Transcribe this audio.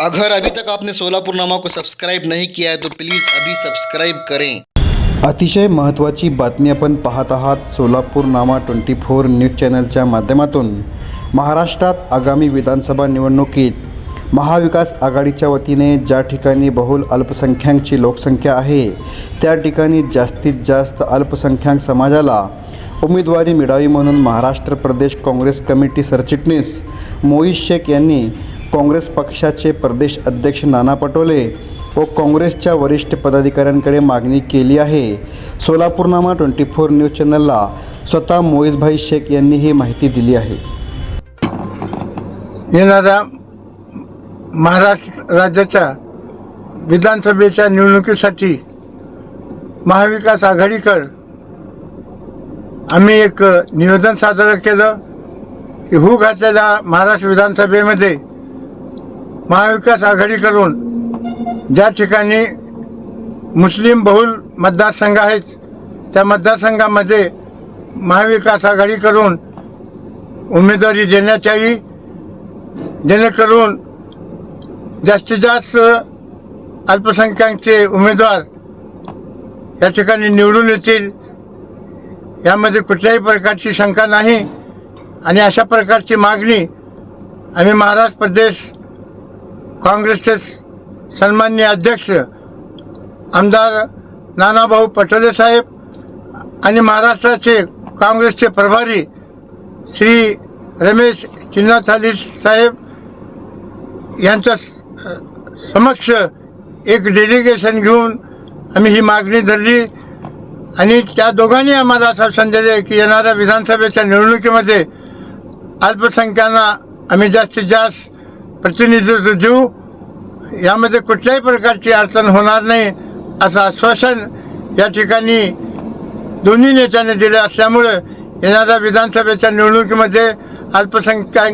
अगर अभी तक आपने सोलापुर नामा को सब्सक्राइब नहीं किया है तो प्लीज़ अभी सब्सक्राइब करें। अतिशय महत्त्वाची बातमी आपण पाहत आहात सोलापूर नामा ट्वेंटी फोर न्यूज चॅनलच्या माध्यमातून. महाराष्ट्रात आगामी विधानसभा निवडणुकीत महाविकास आघाडीच्या वतीने ज्या ठिकाणी बहुल अल्पसंख्याकची लोकसंख्या आहे त्या ठिकाणी जास्तीत जास्त अल्पसंख्याक समाजाला उमेदवारी मिळावी म्हणून महाराष्ट्र प्रदेश काँग्रेस कमिटी सरचिटणीस मोईश शेख यांनी काँग्रेस पक्षाचे प्रदेश अध्यक्ष नाना पटोले व काँग्रेसच्या वरिष्ठ पदाधिकाऱ्यांकडे मागणी केली आहे. सोलापूरनामा ट्वेंटी फोर न्यूज चॅनलला स्वतः मोईजभाई शेख यांनी ही माहिती दिली आहे. येणाऱ्या महाराष्ट्र राज्याच्या विधानसभेच्या निवडणुकीसाठी महाविकास आघाडीकर आम्ही एक निवेदन सादर केलं की हू घातलेल्या महाराष्ट्र विधानसभेमध्ये महाविकास आघाडीकडून ज्या ठिकाणी मुस्लिम बहुल मतदारसंघ आहेत त्या मतदारसंघामध्ये महाविकास आघाडीकडून उमेदवारी देण्यात यावी जेणेकरून जास्तीत जास्त अल्पसंख्याकचे उमेदवार या ठिकाणी निवडून येतील यामध्ये कुठल्याही प्रकारची शंका नाही. आणि अशा प्रकारची मागणी आम्ही महाराष्ट्र प्रदेश काँग्रेसचे सन्मान्य अध्यक्ष आमदार नानाभाऊ पटोले साहेब आणि महाराष्ट्राचे काँग्रेसचे प्रभारी श्री रमेश चिन्नाथाली साहेब यांच्या समक्ष एक डेलिगेशन घेऊन आम्ही ही मागणी धरली. आणि त्या दोघांनी आम्हाला असा संदेश दिला की येणाऱ्या विधानसभेच्या निवडणुकीमध्ये अल्पसंख्यांना आम्ही जास्तीत जास्त प्रतिनिधित्व देऊ. यामध्ये कुठल्याही प्रकारची अडचण होणार नाही असं आश्वासन या ठिकाणी दोन्ही नेत्यांनी दिले असल्यामुळे येणाऱ्या विधानसभेच्या निवडणुकीमध्ये अल्पसंख्याक